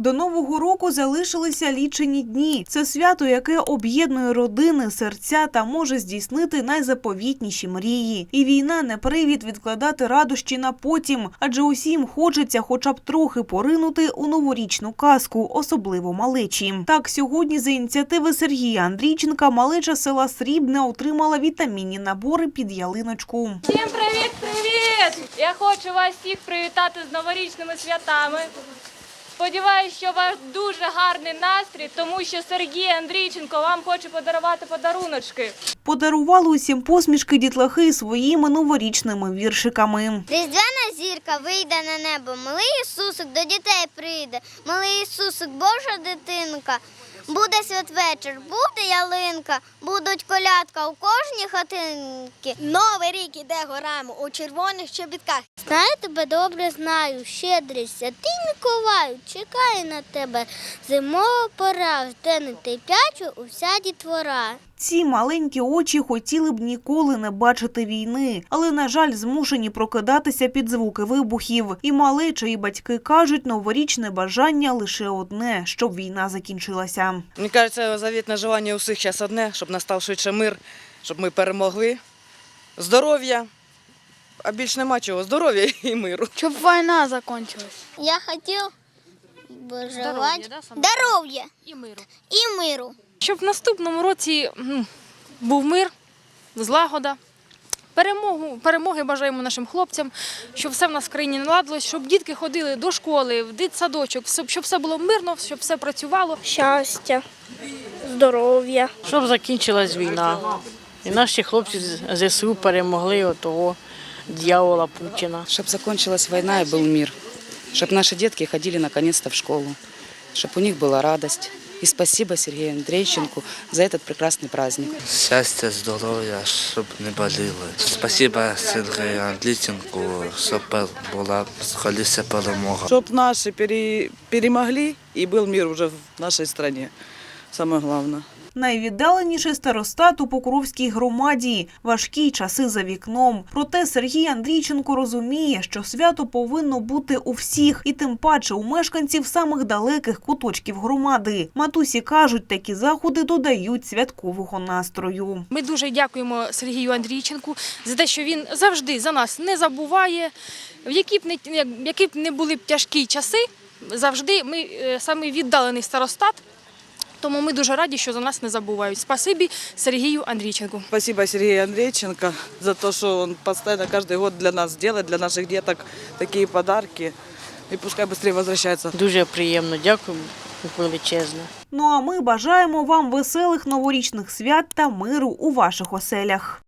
До нового року залишилися лічені дні. Це свято, яке об'єднує родини, серця та може здійснити найзаповітніші мрії. І війна не привід відкладати радощі на потім, адже усім хочеться, хоча б трохи поринути у новорічну казку, особливо малечі. Так сьогодні за ініціативи Сергія Андрійченка малеча села Срібне отримала вітамінні набори під ялиночку. Всім привіт, привіт! Я хочу вас всіх привітати з новорічними святами. Сподіваюсь, що у вас дуже гарний настрій, тому що Сергій Андрійченко вам хоче подарувати подаруночки. Подарували усім посмішки дітлахи своїми новорічними віршиками. Різдвяна зірка вийде на небо, малий Ісусик до дітей прийде, малий Ісусик, Божа дитинка. Буде святвечір, буде ялинка, будуть колядка у кожній хатинці. Новий рік іде горами у червоних чобітках. Знаю тебе добре, знаю, щедрість, а ти Миколаю, чекаю на тебе. Зимова пора, жде нетерпляче уся дітвора. Ці маленькі очі хотіли б ніколи не бачити війни, але, на жаль, змушені прокидатися під звуки вибухів. І малеча, і батьки кажуть, новорічне бажання лише одне, щоб війна закінчилася. Мені кажеться, завітне желання усіх зараз одне, щоб настав швидше мир, щоб ми перемогли. Здоров'я. А більш нема чого. Здоров'я і миру. Щоб війна закінчилась. Я хотів бажати да, саме? здоров'я І миру. і миру. Щоб в наступному році м, був мир, злагода. Перемогу, перемоги бажаємо нашим хлопцям, щоб все в нас в країні наладилось, щоб дітки ходили до школи, в дитсадочок, щоб щоб все було мирно, щоб все працювало. Щастя, здоров'я. Щоб закінчилась війна. І наші хлопці з ЗСУ перемогли отого дьявола Путіна. Чтобы закончилась война и был мир. Чтобы наши детки ходили наконец-то в школу. Чтобы у них была радость. И спасибо Сергею Андрейченку за этот прекрасный праздник. Щастя, здоров'я, щоб не болили. Спасибо Сергію Андрійченку, щоб була скоріше перемога. Щоб наші пере- перемогли і був мир вже в нашій країні. Саме головне. Найвіддаленіший старостат у Покровській громаді. Важкі часи за вікном. Проте Сергій Андрійченко розуміє, що свято повинно бути у всіх, і тим паче у мешканців самих далеких куточків громади. Матусі кажуть, такі заходи додають святкового настрою. Ми дуже дякуємо Сергію Андрійченку за те, що він завжди за нас не забуває. В які б не які б не були б тяжкі часи, завжди ми е, саме віддалений старостат. Тому ми дуже раді, що за нас не забувають. Спасибі Сергію Андрійченку. Спасибо Сергію Андрійченко за те, що він постійно кожен год для нас робить, для наших діток такі подарки. І пускай швидше возвращається. Дуже приємно, дякую величезне. Ну а ми бажаємо вам веселих новорічних свят та миру у ваших оселях.